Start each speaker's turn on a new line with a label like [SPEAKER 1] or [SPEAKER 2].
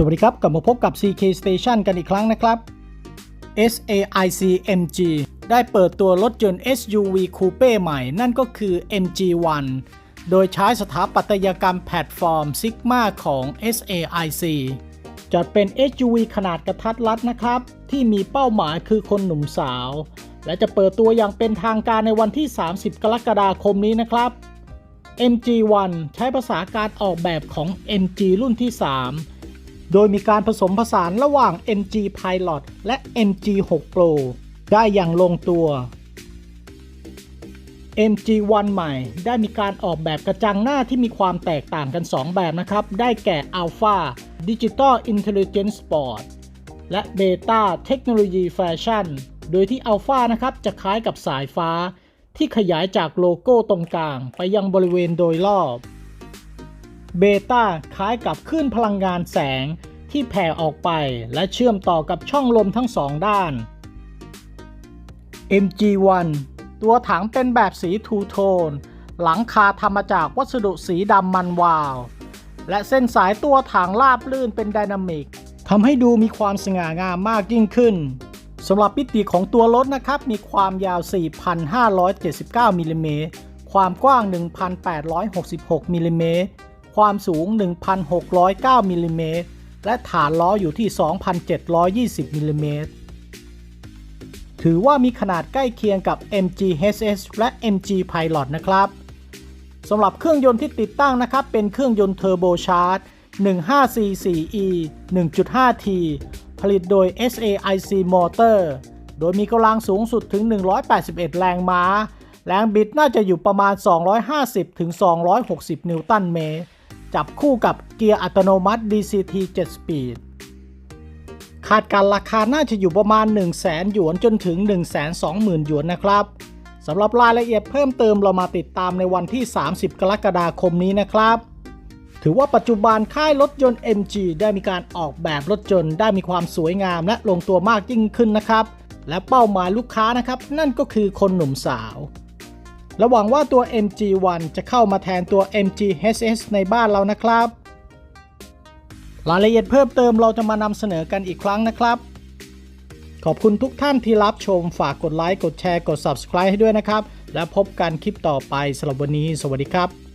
[SPEAKER 1] สวัสดีครับ กลับมาพบกับ CK Station กันอีกครั้งนะครับ SAIC MG ได้เปิดตัวรถยนต์ SUV Coupe ใหม่ นั่นก็คือ MG1 โดยใช้สถาปัตยกรรมแพลตฟอร์ม Sigma ของ SAIC จัดเป็น SUV ขนาดกระทัดรัดนะครับ ที่มีเป้าหมายคือคนหนุ่มสาว และจะเปิดตัวอย่างเป็นทางการในวันที่ 30 กรกฎาคมนี้นะครับ MG1 ใช้ภาษาการออกแบบของ MG รุ่นที่ 3 โดยมีการผสมผสานระหว่าง MG Pilot และ MG6 Pro ได้อย่างลงตัว MG1 ใหม่ได้มีการออกแบบกระจังหน้าที่มีความแตกต่างกัน 2 แบบนะครับ ได้แก่ Alpha Digital Intelligence Sport และ Beta Technology Fashion โดยที่ Alpha นะครับจะคล้ายกับสายฟ้า ที่ขยายจากโลโก้ตรงกลางไปยังบริเวณโดยรอบ เบต้าคล้ายกับคลื่นพลังงานแสงที่แผ่ออกไปและเชื่อมต่อกับช่องลมทั้งสองด้าน MG1 ตัวถังเป็นแบบสีทูโทน หลังคาทำมาจากวัสดุสีดำมันวาว และเส้นสายตัวถังราบลื่นเป็นไดนามิกทำให้ดูมีความสง่างามมากยิ่งขึ้นสำหรับมิติของตัวรถนะครับ มีความยาว 4,579มิลลิเมตรความกว้าง 1,866มิลลิเมตร ความสูง 1,609มิลลิเมตรและฐานล้ออยู่ที่ 2,720มิลลิเมตรถือว่ามีขนาดใกล้เคียงกับ MG HS และ MG Pilot นะครับสำหรับเครื่องยนต์ที่ติดตั้งนะครับ เป็นเครื่องยนต์เทอร์โบชาร์จ 1544E 1.5T ผลิตโดย SAIC Motor โดยมีกำลังสูงสุดถึง 181 แรงม้า แรงบิดน่าจะอยู่ประมาณ 250ถึง260 นิวตันเมตร จับคู่กับเกียร์อัตโนมัติ DCT 7 Speed คาดการราคาน่าจะอยู่ประมาณ1 0 0 0 0 หยวนจนถึง 1 2 0 0 0 0 หยวนนะครับสำหรับรายละเอียดเพิ่มเติมเรามาติดตามในวันที่ 30 กรกฎาคมนี้นะครับ ถือว่าปัจจุบันค่ายรถยนต์ MG ได้มีการออกแบบรถยนต์ได้มีความสวยงามและลงตัวมากยิ่งขึ้นนะครับ และเป้าหมายลูกค้านะครับ นั่นก็คือคนหนุ่มสาว และหวังว่าตัว MG1 จะเข้ามาแทนตัว MG HS ในบ้านเรานะครับ รายละเอียดเพิ่มเติมเราจะมานำเสนอกันอีกครั้งนะครับ ขอบคุณทุกท่านที่รับชมฝากกดไลค์กดแชร์กด Subscribe ให้ด้วยนะครับ แล้วพบกันคลิปต่อไปสำหรับวันนี้ สวัสดีครับ